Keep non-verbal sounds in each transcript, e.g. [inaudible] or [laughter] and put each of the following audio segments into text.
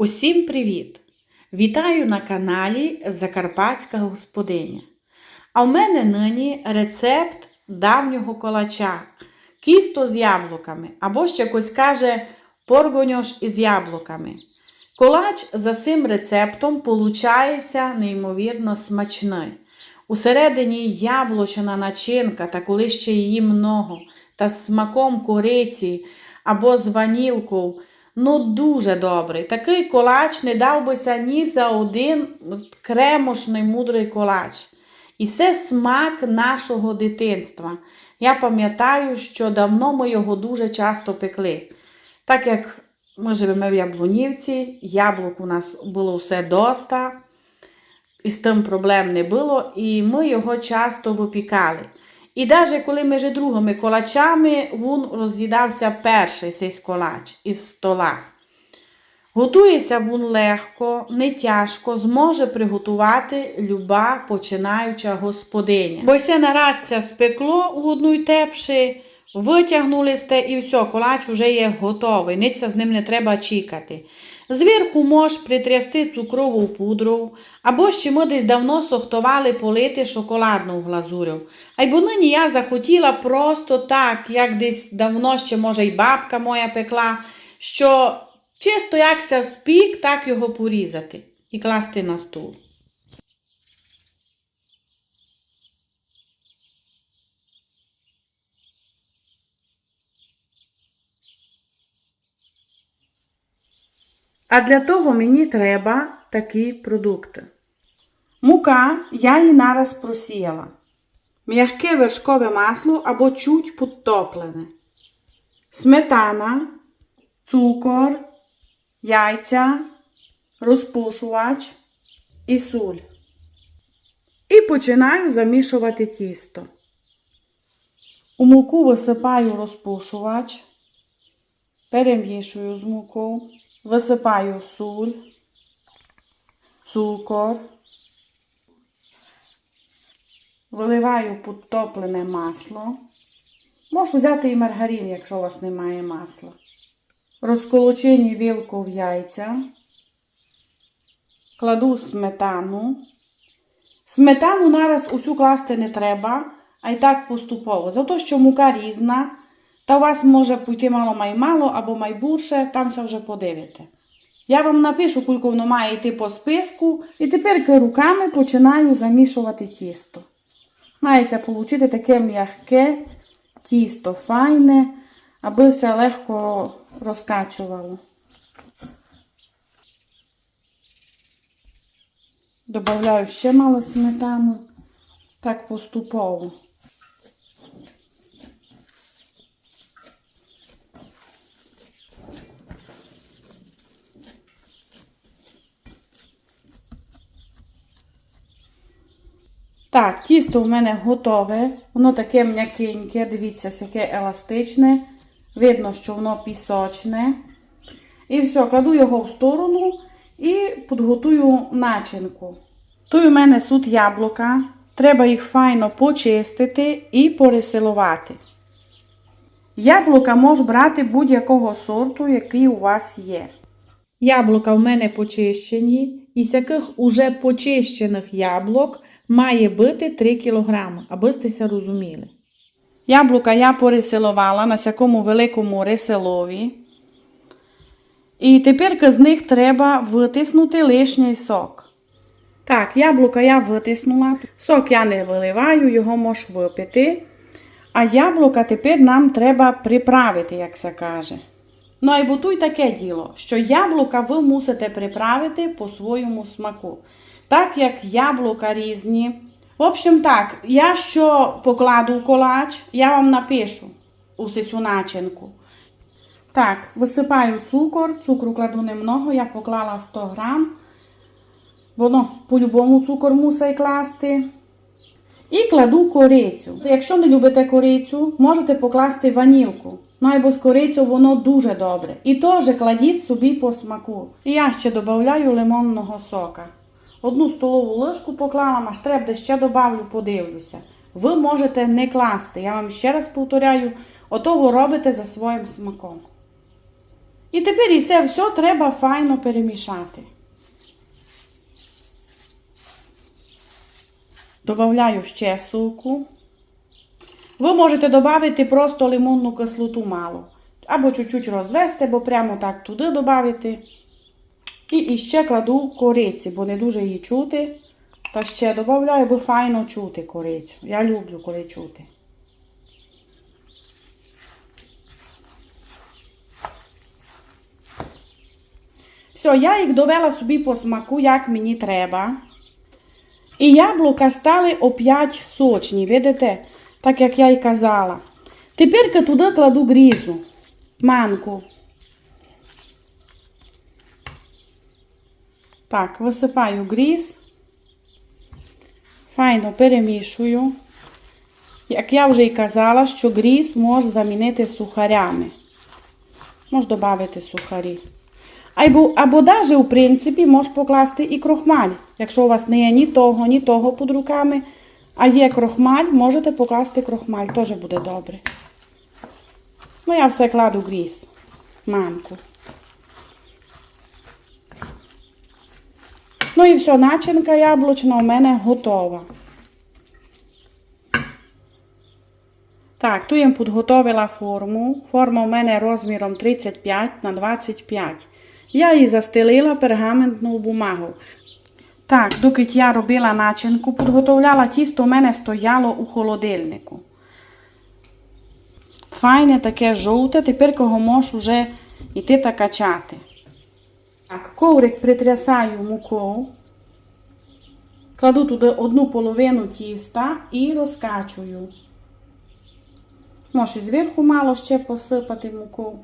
Усім привіт! Вітаю на каналі Закарпатська господиня. А в мене нині рецепт давнього колача кісто з яблуками, або ще хтось каже поргоньош із яблуками. Колач за цим рецептом получається неймовірно смачний. Усередині яблучна начинка, та коли ще її много, та з смаком кориці або з ванілкою. Ну, дуже добрий. Такий колач не дав бися ні за один кремошний мудрий колач. І це смак нашого дитинства. Я пам'ятаю, що давно ми його дуже часто пекли. Так як ми живемо в Яблунівці, яблук у нас було все доста, і з тим проблем не було, і ми його часто випікали. І навіть коли між другими колачами він роз'їдався перший цей колач із стола. Готується він легко, не тяжко, зможе приготувати люба починаюча господиня. Бо все наразся спекло у одну й тепши, витягнули сте і все, колач вже є готовий, ниця з ним не треба чекати. Зверху можеш притрясти цукрову пудру, або ще ми десь давно сохтували полити шоколадну глазурю. А нині я захотіла просто так, як десь давно ще, може, й бабка моя пекла, що чисто якся спік, так його порізати і класти на стул. А для того мені треба такі продукти. Мука я її нараз просіяла. М'яке вершкове масло або чуть підтоплене. Сметана, цукор, яйця, розпушувач і суль. І починаю замішувати тісто. У муку висипаю розпушувач, перемішую з мукою. Висипаю суль, цукор, виливаю підтоплене масло. Можу взяти і маргарин, якщо у вас немає масла. Розколочені вілку в яйця. Кладу сметану. Сметану нараз усю класти не треба, а й так поступово. Зато що мука різна. Та у вас може піти мало май мало або майбурше, там все вже подивите. Я вам напишу, кілько воно має йти по списку, і тепер руками починаю замішувати тісто. Мається отримати таке м'яке тісто, файне, аби все легко розкачувало. Добавляю ще мало сметану, так поступово. Так, тісто у мене готове. Воно таке м'якеньке, дивіться, яке еластичне. Видно, що воно пісочне. І все, кладу його в сторону і підготую начинку. Тут у мене сут яблука. Треба їх файно почистити і переселувати. Яблука можеш брати будь-якого сорту, який у вас є. Яблука в мене почищені, і з яких уже почищених яблук має бути 3 кг, аби стеся розуміли. Яблука я переселувала на всякому великому реселові. І тепер з них треба витиснути лишній сок. Так, яблука я витиснула. Сок я не виливаю, його можеш випити. А яблука тепер нам треба приправити, як це каже. Ну і бутуй таке діло, що яблука ви мусите приправити по своєму смаку. Так як яблука різні. В общем, так, я що покладу в колач, я вам напишу у начинку. Так, висипаю цукор, цукру кладу немного, я поклала 100 грам. Воно по-любому цукор мусить класти. І кладу корицю. Якщо не любите корицю, можете покласти ванілку. Ну або з корицю воно дуже добре. І теж кладіть собі по смаку. І я ще додаю лимонного сока. Одну столову ложку поклала, аж треба де ще добавлю, подивлюся. Ви можете не класти. Я вам ще раз повторяю, ото ви робите за своїм смаком. І тепер і це все треба файно перемішати. Добавляю ще соку. Ви можете додати просто лимонну кислоту мало. Або чуть-чуть розвести, бо прямо так туди додати. І іще кладу кориці, бо не дуже її чути. Та ще додаю, бо файно чути корицю. Я люблю, коли чути. Все, я їх довела собі по смаку, як мені треба. І яблука стали опять сочні, видите? Так як я й казала. Тепер туди кладу грізу, манку. Так, висипаю гріз. Файно перемішую. Як я вже й казала, що гріз може замінити сухарями. Може додати сухарі. Або, або навіть, у принципі, може покласти і крохмаль. Якщо у вас не є ні того, ні того під руками, а є крохмаль, можете покласти крохмаль, теж буде добре. Ну, я все кладу гріз, манку. Ну і все, начинка яблучна у мене готова. Так, тут я підготовила форму. Форма у мене розміром 35 на 25. Я її застелила пергаментну бумагу. Так, доки я робила начинку, підготовляла тісто, у мене стояло у холодильнику. Файне таке жовте, тепер його можеш вже йти та качати. Так, коврик притрясаю мукою. Кладу туди одну половину тіста і розкачую. Можеш і зверху мало ще посипати муку.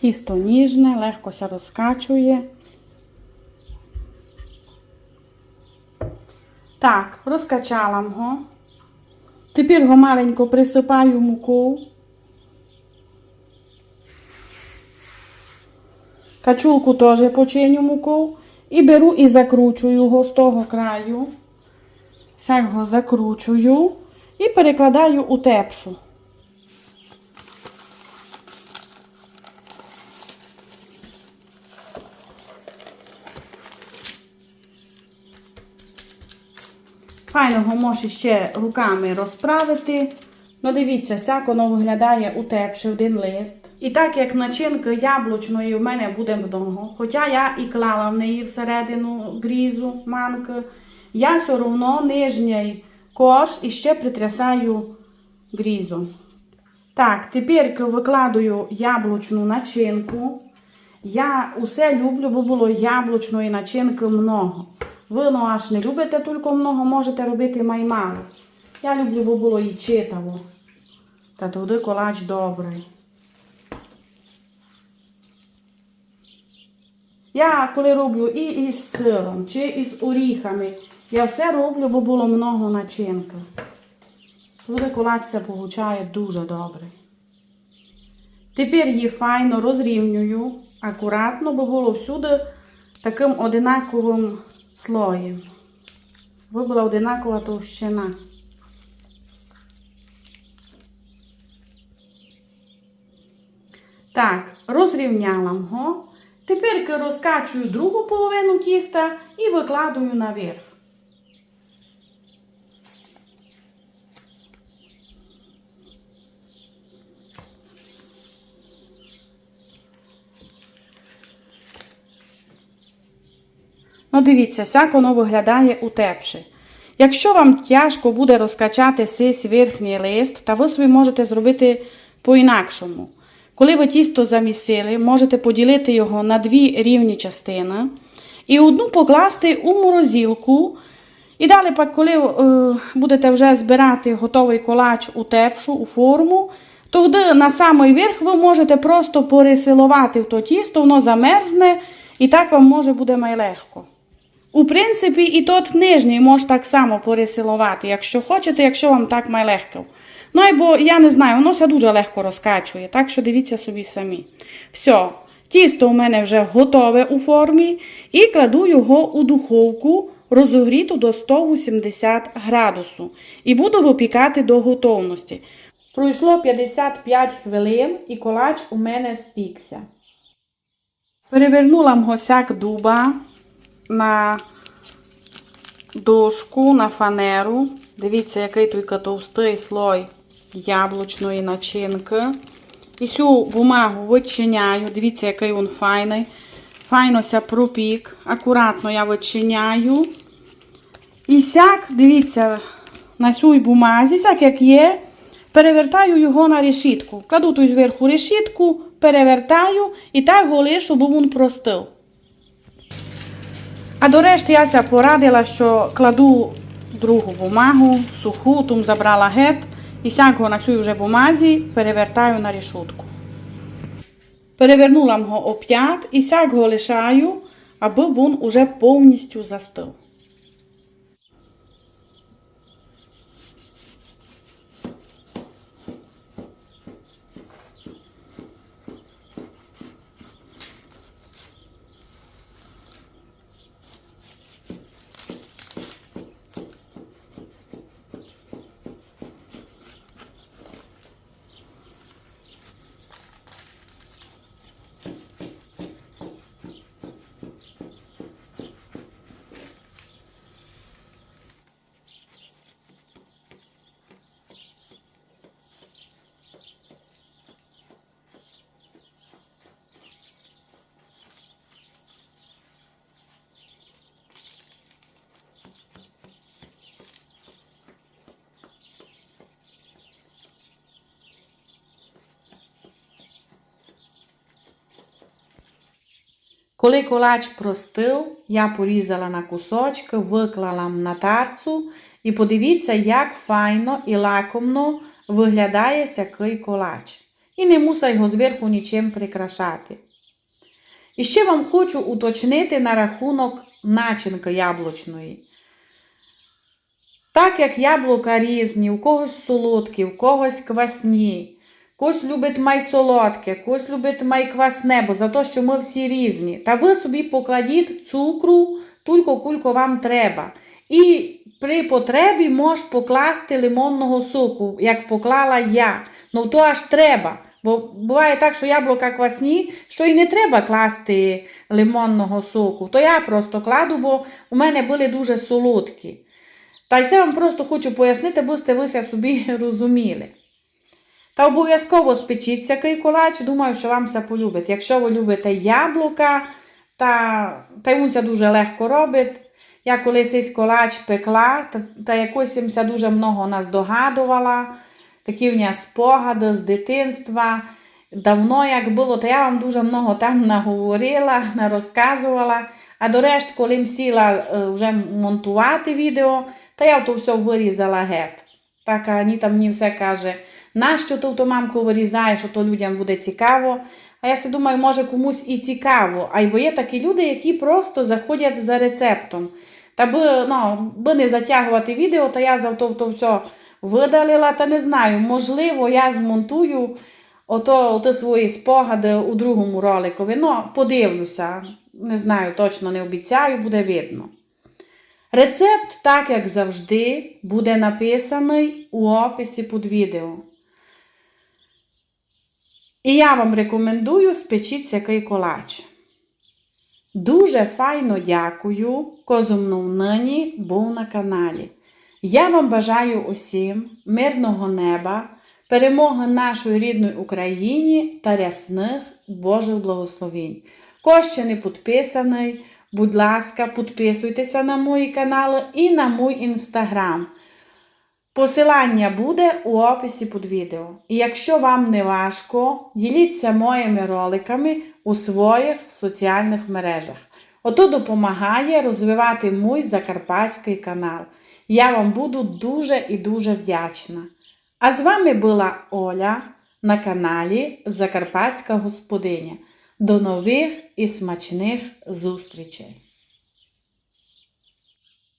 Тісто ніжне, легко се розкачує. Так, розкачала його. Тепер його маленько присипаю муку. Качулку теж починю муку. І беру і закручую його з того краю. Все його закручую і перекладаю у тепшу. Файно його можеш ще руками розправити. Ну, дивіться, як воно виглядає у тепші один лист. І так як начинка яблучної в мене буде много, хоча я і клала в неї всередину грізу, манки, я все одно нижній кош і ще притрясаю грізу. Так, тепер викладаю яблучну начинку. Я усе люблю, бо було яблучної начинки много. Ви ну, аж не любите тільки много, можете робити маймало. Я люблю, бо було і читаво. Та туди колач добрий. Я коли роблю і із сиром, чи із оріхами, я все роблю, бо було много начинки. Туди колач се получає дуже добре. Тепер її файно розрівнюю, акуратно, бо було всюди таким одинаковим слоєм. Ви була одинакова товщина. Так, розрівняла його. Тепер розкачую другу половину тіста і викладую наверх. Ну, дивіться, як воно виглядає у тепші. Якщо вам тяжко буде розкачати сись верхній лист, та ви собі можете зробити по-інакшому. Коли ви тісто замісили, можете поділити його на дві рівні частини і одну покласти у морозилку. І далі, коли е, будете вже збирати готовий колач у тепшу, у форму, то на самий верх ви можете просто пересилувати в то тісто, воно замерзне, і так вам може буде найлегко. У принципі, і тот нижній може так само пересилувати, якщо хочете, якщо вам так найлегко. Ну, або я не знаю, воно все дуже легко розкачує, так що дивіться собі самі. Все, тісто у мене вже готове у формі і кладу його у духовку розогріту до 180 градусу. І буду випікати до готовності. Пройшло 55 хвилин і колач у мене спікся. Перевернула мгосяк дуба на дошку, на фанеру. Дивіться, який тут товстий слой яблучної начинки. І цю бумагу вичиняю. Дивіться, який він файний. Файно пропік. Акуратно я вичиняю. І сяк, дивіться, на цій бумазі, сяк як є, перевертаю його на решітку. Кладу тут зверху решітку, перевертаю і так лишу, щоб він простив. А до решти я ся порадила, що кладу другу бумагу, суху, тум забрала гет, і сяк на цій вже бумазі перевертаю на рішутку. Перевернула його оп'ят і сяк його лишаю, аби він уже повністю застив. Коли колач простив, я порізала на кусочки, виклала на тарцу і подивіться, як файно і лакомно виглядає сякий колач. І не муса його зверху нічим прикрашати. І ще вам хочу уточнити на рахунок начинки яблучної. Так як яблука різні, у когось солодкі, у когось квасні, когось любить май солодке, когось любить май квасне, бо за те, що ми всі різні. Та ви собі покладіть цукру, тільки кулько вам треба. І при потребі можеш покласти лимонного соку, як поклала я. Ну то аж треба. Бо буває так, що яблука квасні, що і не треба класти лимонного соку. То я просто кладу, бо у мене були дуже солодкі. Та це вам просто хочу пояснити, бо сте ви собі [laughs] розуміли. Та обов'язково спечіть цей колач, думаю, що вам все полюбить. Якщо ви любите яблука, та, та й він це дуже легко робить. Я колись цей колач пекла, та, та якось їм це дуже много нас догадувала. Такі в мене спогади з дитинства. Давно як було, то я вам дуже много там наговорила, [laughs] нарозказувала. А до решти, коли сіла е, вже монтувати відео, та я то все вирізала гет. Так Аніта мені все каже, нащо ти то мамку вирізаєш, що то людям буде цікаво. А я думаю, може комусь і цікаво. А й бо є такі люди, які просто заходять за рецептом. Та би, ну, би не затягувати відео, то я за то все видалила, та не знаю, можливо, я змонтую ото, ото свої спогади у другому роликові. Ну, подивлюся, не знаю, точно не обіцяю, буде видно. Рецепт, так як завжди, буде написаний у описі під відео. І я вам рекомендую спечіть цей колач. Дуже файно дякую, козумну нині був на каналі. Я вам бажаю усім мирного неба, перемоги нашої рідної Україні та рясних Божих благословінь. Хто ще не підписаний, будь ласка, підписуйтеся на мої канали і на мій інстаграм. Посилання буде у описі під відео. І якщо вам не важко, діліться моїми роликами у своїх соціальних мережах. Ото допомагає розвивати мій закарпатський канал. Я вам буду дуже і дуже вдячна. А з вами була Оля на каналі Закарпатська Господиня. До нових і смачних зустрічей!